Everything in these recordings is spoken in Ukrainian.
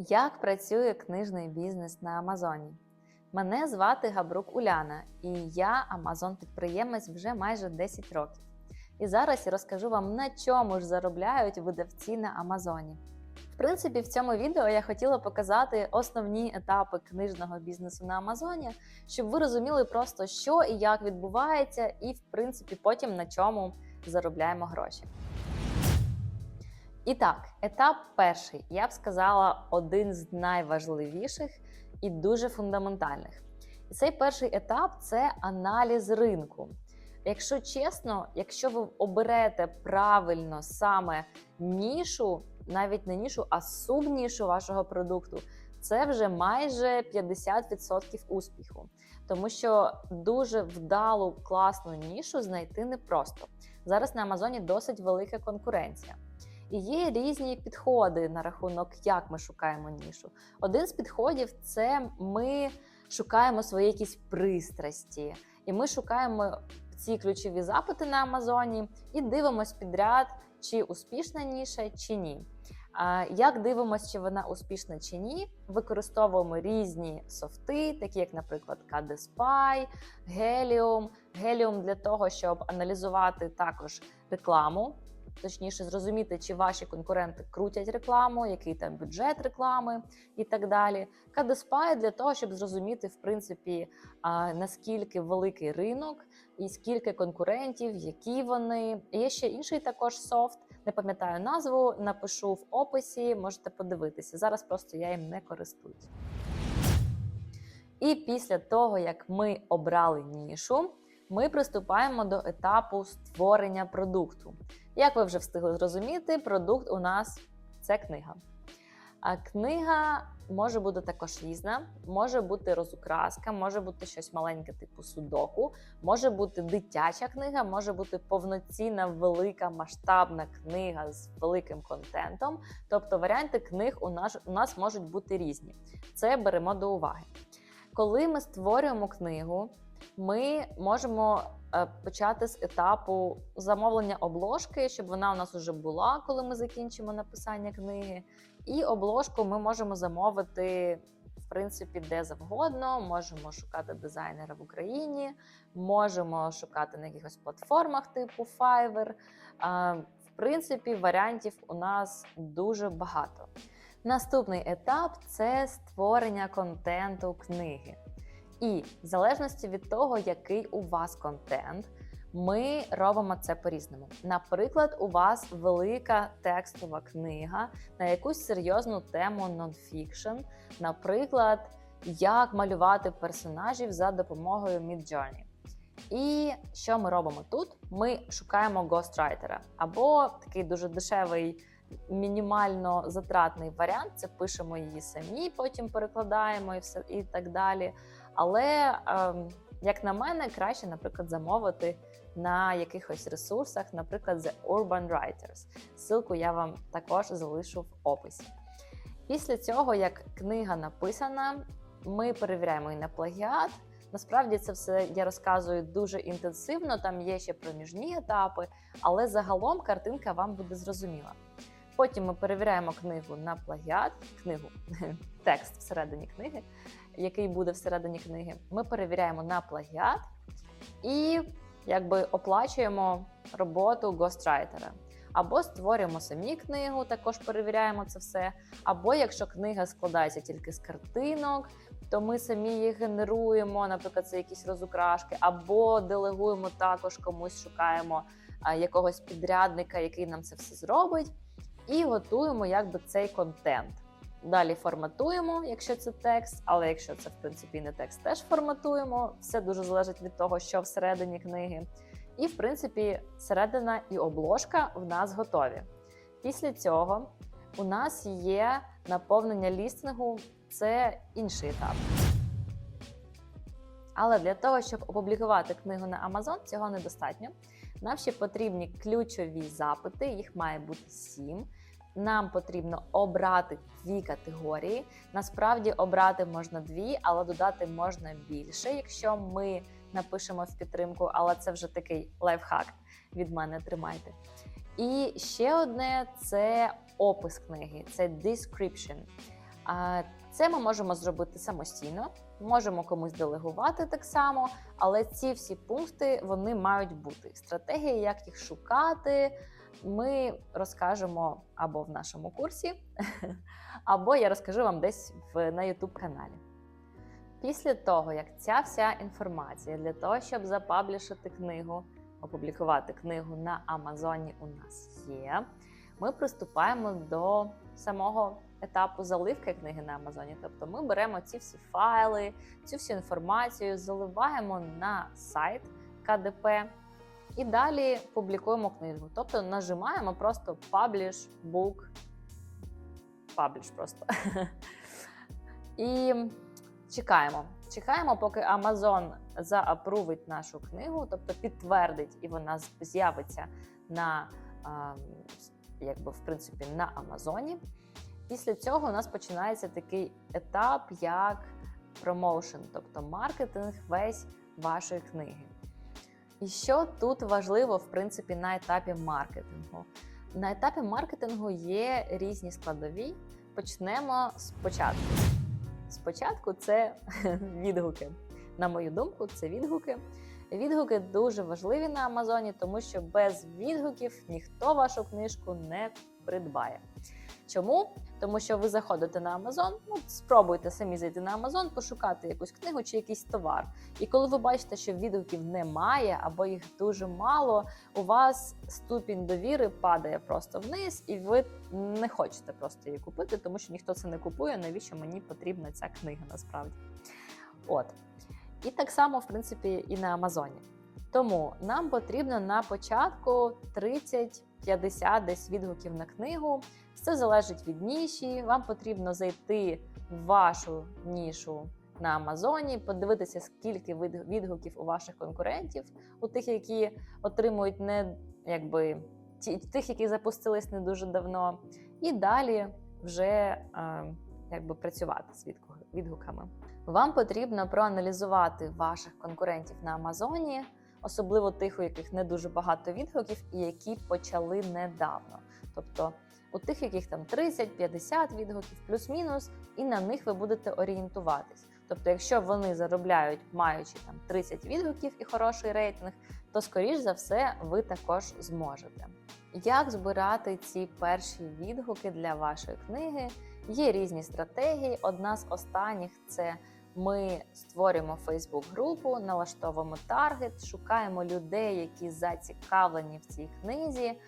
Як працює книжний бізнес на Амазоні? Мене звати Габрук Уляна, і я Амазон-підприємець вже майже 10 років. І зараз я розкажу вам, на чому ж заробляють видавці на Амазоні. В принципі, в цьому відео я хотіла показати основні етапи книжного бізнесу на Амазоні, щоб ви розуміли просто, що і як відбувається, і в принципі потім на чому заробляємо гроші. І так, етап перший, я б сказала, один з найважливіших і дуже фундаментальних. І цей перший етап це аналіз ринку. Якщо чесно, якщо ви оберете правильно саме нішу, навіть не нішу, а субнішу вашого продукту, це вже майже 50% успіху. Тому що дуже вдалу класну нішу знайти непросто. Зараз на Амазоні досить велика конкуренція. І є різні підходи на рахунок, як ми шукаємо нішу. Один з підходів це ми шукаємо свої якісь пристрасті, і ми шукаємо ці ключові запити на Амазоні і дивимось підряд, чи успішна ніша, чи ні. Як дивимося, чи вона успішна чи ні, використовуємо різні софти, такі як, наприклад, KDSpy, Helium. Helium для того, щоб аналізувати також рекламу, точніше зрозуміти, чи ваші конкуренти крутять рекламу, який там бюджет реклами і так далі. KDSpy для того, щоб зрозуміти, в принципі, наскільки великий ринок і скільки конкурентів, які вони. Є ще інший також софт. Не пам'ятаю назву, напишу в описі, можете подивитися. Зараз просто я їм не користуюсь. І після того, як ми обрали нішу, ми приступаємо до етапу створення продукту. Як ви вже встигли зрозуміти, продукт у нас це книга. А книга може бути також різна, може бути розукраска, може бути щось маленьке, типу судоку, може бути дитяча книга, може бути повноцінна велика масштабна книга з великим контентом. Тобто варіанти книг у нас, у нас можуть бути різні. Це беремо до уваги. Коли ми створюємо книгу, ми можемо е, почати з етапу замовлення обложки, щоб вона у нас вже була, коли ми закінчимо написання книги. І обложку ми можемо замовити. В принципі, де завгодно, можемо шукати дизайнера в Україні, можемо шукати на якихось платформах типу Fiverr. В принципі, варіантів у нас дуже багато. Наступний етап це створення контенту книги. І в залежності від того, який у вас контент, ми робимо це по-різному. Наприклад, у вас велика текстова книга на якусь серйозну тему нонфікшн, наприклад, як малювати персонажів за допомогою Midjourney. І що ми робимо тут? Ми шукаємо гострайтера або такий дуже дешевий мінімально затратний варіант. Це пишемо її самі, потім перекладаємо і все і так далі. Але, ем, як на мене, краще, наприклад, замовити на якихось ресурсах, наприклад, The Urban Writers. Ссылку я вам також залишу в описі. Після цього, як книга написана, ми перевіряємо її на плагіат. Насправді це все я розказую дуже інтенсивно. Там є ще проміжні етапи, але загалом картинка вам буде зрозуміла. Потім ми перевіряємо книгу на плагіат, книгу, текст всередині книги, який буде всередині книги. Ми перевіряємо на плагіат і якби оплачуємо роботу гострайтера. Або створюємо самі книгу, також перевіряємо це все. Або якщо книга складається тільки з картинок, то ми самі їх генеруємо, наприклад, це якісь розукрашки, або делегуємо також комусь, шукаємо якогось підрядника, який нам це все зробить, і готуємо якби цей контент. Далі форматуємо, якщо це текст, але якщо це в принципі не текст, теж форматуємо. Все дуже залежить від того, що всередині книги. І, в принципі, середина і обложка в нас готові. Після цього у нас є наповнення лістингу, це інший етап. Але для того, щоб опублікувати книгу на Amazon, цього недостатньо. Нам ще потрібні ключові запити, їх має бути сім. Нам потрібно обрати дві категорії. Насправді обрати можна дві, але додати можна більше, якщо ми напишемо в підтримку, але це вже такий лайфхак від мене. Тримайте. І ще одне це опис книги, це description. Це ми можемо зробити самостійно, можемо комусь делегувати так само, але ці всі пункти вони мають бути. Стратегії, як їх шукати, ми розкажемо або в нашому курсі, або я розкажу вам десь в, на YouTube каналі. Після того, як ця вся інформація для того, щоб запаблішити книгу, опублікувати книгу на Амазоні у нас є, ми приступаємо до самого етапу заливки книги на Амазоні. Тобто ми беремо ці всі файли, цю всю інформацію, заливаємо на сайт КДП і далі публікуємо книгу. Тобто нажимаємо просто Publish Book, Publish просто. І чекаємо. Чекаємо, поки Amazon заапрувить нашу книгу, тобто підтвердить, і вона з'явиться на а, якби в принципі на Амазоні. Після цього у нас починається такий етап, як промоушен, тобто маркетинг весь вашої книги. І що тут важливо, в принципі, на етапі маркетингу? На етапі маркетингу є різні складові. Почнемо спочатку. Спочатку це відгуки. На мою думку, це відгуки. Відгуки дуже важливі на Амазоні, тому що без відгуків ніхто вашу книжку не придбає. Чому? Тому що ви заходите на Амазон, ну спробуйте самі зайти на Амазон, пошукати якусь книгу чи якийсь товар. І коли ви бачите, що відгуків немає або їх дуже мало, у вас ступінь довіри падає просто вниз, і ви не хочете просто її купити, тому що ніхто це не купує. Навіщо мені потрібна ця книга насправді? От. І так само, в принципі, і на Амазоні. Тому нам потрібно на початку 30-50 десь відгуків на книгу. Все залежить від ніші. Вам потрібно зайти в вашу нішу на Амазоні, подивитися, скільки відгуків у ваших конкурентів, у тих, які отримують не якби ті, тих, які запустились не дуже давно, і далі вже якби працювати з відгуками. Вам потрібно проаналізувати ваших конкурентів на Амазоні, особливо тих, у яких не дуже багато відгуків, і які почали недавно. Тобто у тих, яких там 30-50 відгуків, плюс-мінус, і на них ви будете орієнтуватись. Тобто, якщо вони заробляють, маючи там 30 відгуків і хороший рейтинг, то скоріш за все ви також зможете. Як збирати ці перші відгуки для вашої книги? Є різні стратегії. Одна з останніх це ми створюємо Facebook-групу, налаштовуємо таргет, шукаємо людей, які зацікавлені в цій книзі,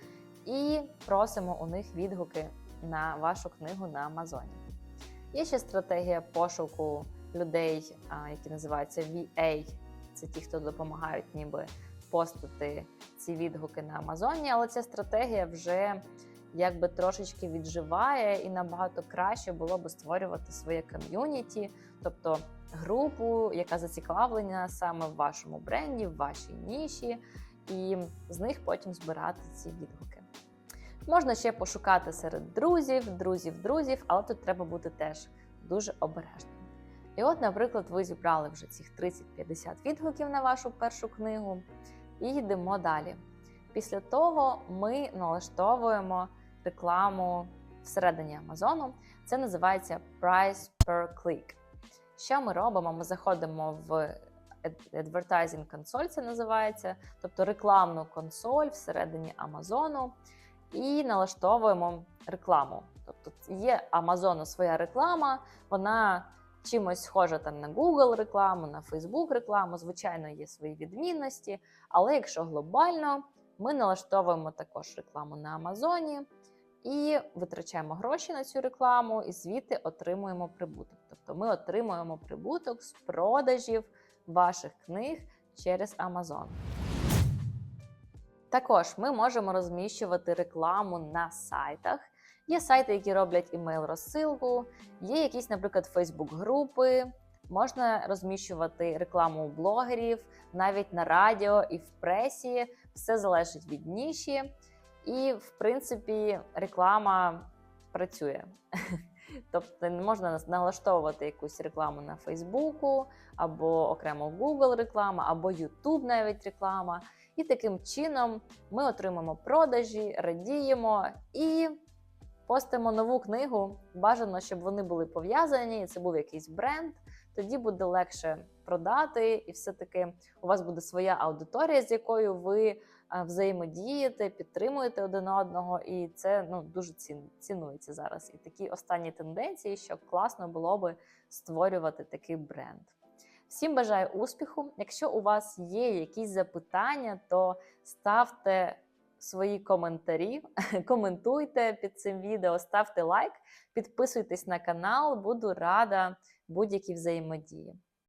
і просимо у них відгуки на вашу книгу на Амазоні. Є ще стратегія пошуку людей, які називаються VA. Це ті, хто допомагають ніби постити ці відгуки на Амазоні, але ця стратегія вже якби трошечки відживає, і набагато краще було би створювати своє ком'юніті, тобто групу, яка зацікавлена саме в вашому бренді, в вашій ніші, і з них потім збирати ці відгуки. Можна ще пошукати серед друзів, друзів, друзів, але тут треба бути теж дуже обережним. І от, наприклад, ви зібрали вже цих 30-50 відгуків на вашу першу книгу, і йдемо далі. Після того ми налаштовуємо рекламу всередині Амазону. Це називається Price per Click. Що ми робимо? Ми заходимо в Advertising консоль, це називається, тобто рекламну консоль всередині Амазону, і налаштовуємо рекламу. Тобто є Амазону своя реклама, вона чимось схожа там на Google рекламу, на Facebook рекламу. Звичайно, є свої відмінності, але якщо глобально, ми налаштовуємо також рекламу на Амазоні і витрачаємо гроші на цю рекламу, і звідти отримуємо прибуток. Тобто ми отримуємо прибуток з продажів ваших книг через Amazon. Також ми можемо розміщувати рекламу на сайтах. Є сайти, які роблять імейл-розсилку, є якісь, наприклад, Фейсбук-групи. Можна розміщувати рекламу у блогерів, навіть на радіо і в пресі. Все залежить від ніші. І, в принципі, реклама працює. Тобто не можна налаштовувати якусь рекламу на Фейсбуку, або окремо Google реклама, або YouTube навіть реклама. І таким чином ми отримаємо продажі, радіємо і постимо нову книгу, бажано, щоб вони були пов'язані, і це був якийсь бренд. Тоді буде легше продати, і все-таки у вас буде своя аудиторія, з якою ви взаємодієте, підтримуєте один одного, і це ну дуже цін, цінується зараз. І такі останні тенденції, що класно було би створювати такий бренд. Всім бажаю успіху. Якщо у вас є якісь запитання, то ставте свої коментарі, коментуйте під цим відео, ставте лайк, підписуйтесь на канал, буду рада будь-якій взаємодії.